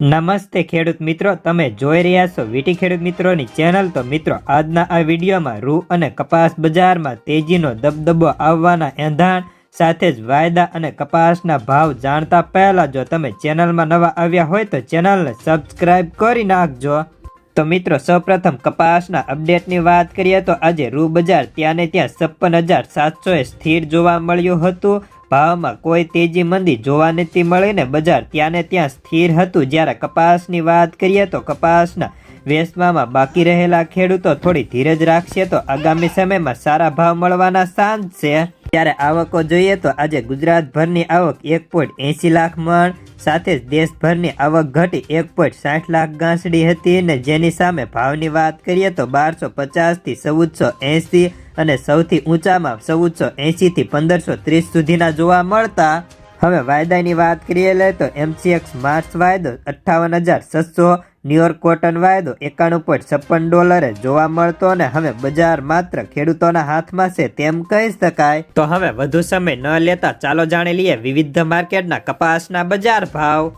નમસ્તે ખેડૂત મિત્રો, તમે જોઈ રહ્યા છો વીટી ખેડૂત મિત્રોની ચેનલ. તો મિત્રો, આજના આ વિડીયોમાં રૂ અને કપાસ બજારમાં તેજીનો દબદબો આવવાના એંધાણ, સાથે જ વાયદા અને કપાસના ભાવ જાણતા પહેલા જો તમે ચેનલમાં નવા આવ્યા હોય તો ચેનલને સબસ્ક્રાઈબ કરી નાખજો. તો મિત્રો, સૌપ્રથમ કપાસના અપડેટની વાત કરીએ તો આજે રૂ બજાર ત્યાંને ત્યાં છપ્પન હજાર સાતસોએ સ્થિર જોવા મળ્યું હતું. ભાવમાં કોઈ તેજી મંદી જોવા નથી મળીને બજાર ત્યાંને ત્યાં સ્થિર હતું. જ્યારે કપાસની વાત કરીએ તો કપાસના વેચવામાં બાકી રહેલા ખેડૂતો થોડી ધીરજ રાખશે તો આગામી સમયમાં સારા ભાવ મળવાના સાંજ છે. ત્યારે આવકો જોઈએ તો આજે ગુજરાતભરની આવક એક પોઈન્ટ એંસી લાખ મણ, સાથે જ દેશભરની આવક ઘટી એક પોઈન્ટ સાઠ લાખ ગાંસડી હતી ને જેની સામે ભાવની વાત કરીએ તો બારસો પચાસથી ચૌદસો એંસી અને સૌથી ઊંચામાં ચૌદસો એંશીથી પંદરસો ત્રીસ સુધીના જોવા મળતા, હવે વાયદાની વાત કરીએ લે તો એમસીએક્સ માર્ચ વાયદો અઠ્ઠાવન હજાર છસો ન્યુયોર્ક કોટન વાયદો એકાણું પોઈન્ટ છપ્પન ડોલરે જોવા મળતો અને હવે બજાર માત્ર ખેડૂતોના હાથમાં છે તેમ કહી શકાય. તો હવે વધુ સમય ન લેતા ચાલો જાણી લઈએ વિવિધ માર્કેટના કપાસના બજાર ભાવ.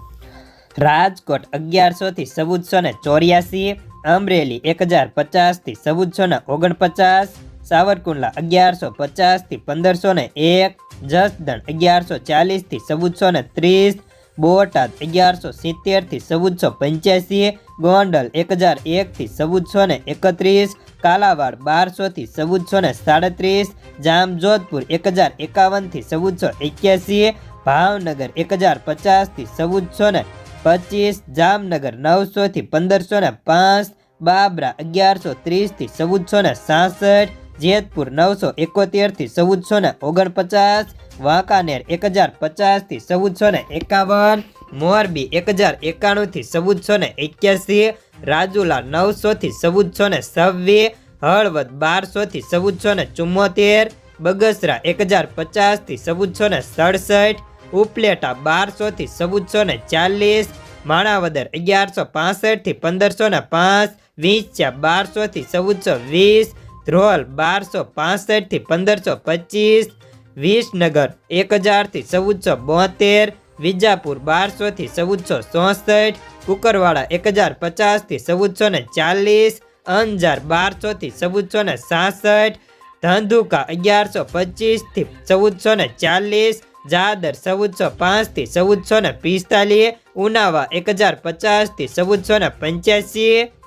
રાજકોટ અગિયારસો થી ચૌદસો ને ચોર્યાસી, અમરેલી એક હજાર પચાસથી ચૌદસો ને ઓગણપચાસ સાવરકુંડલા અગિયારસો પચાસથી પંદરસો ને એક, જસદણ અગિયારસો ચાલીસથી ચૌદસો ને ત્રીસ, બોટાદ અગિયારસો સિત્તેરથી ચૌદસો પંચ્યાસી, ગોંડલ એક હજાર એકથી ચૌદસો ને એકત્રીસ, કાલાવાડ બારસોથી ચૌદસો ને સાડત્રીસ, જામજોધપુર એક હજાર એકાવનથી ચૌદસો એક્યાસી, ભાવનગર એક હજાર પચાસથી ચૌદસો ને પચીસ, જામનગર નવસોથી પંદરસો ને પાંચ, બાબરા અગિયારસો ત્રીસથી ચૌદસો ને સાસઠ જેતપુર નવસો એકોતેરથી ચૌદસો ને ઓગણપચાસ, વાંકાનેર એક હજાર પચાસથી ચૌદસો ને એકાવન, મોરબી એક હજાર એકાણુંથી ચૌદસો ને એક્યાસી, રાજુલા નવસોથી ચૌદસો ને છવ્વીસ, હળવદ બારસોથી ચૌદસો ને ચુમ્મોતેર, બગસરા એક હજાર પચાસથી ચૌદસો ને સડસઠ, ઉપલેટા બારસોથી ચૌદસો ને ચાલીસ, માણાવદર અગિયારસો પાસઠથી પંદરસો ને પાંચ વીંછા બારસોથી ચૌદસો વીસ ધ્રોલ બારસો પાસઠથી પંદરસો પચીસ, વિસનગર એક હજારથી ચૌદસો બોતેર, વિજાપુર બારસોથી ચૌદસો ચોસઠ, કુકરવાડા એક હજાર પચાસથી ચૌદસો ને ચાલીસ, અંજાર બારસોથી ચૌદસો ને સાસઠ, ધંધુકા અગિયારસો પચીસથી ચૌદસો ને ચાલીસ, જાદર ચૌદસો પાંચથી ચૌદસો ને પિસ્તાલીસ, ઉનાવા એક હજાર પચાસથી ચૌદસો ને પંચ્યાસી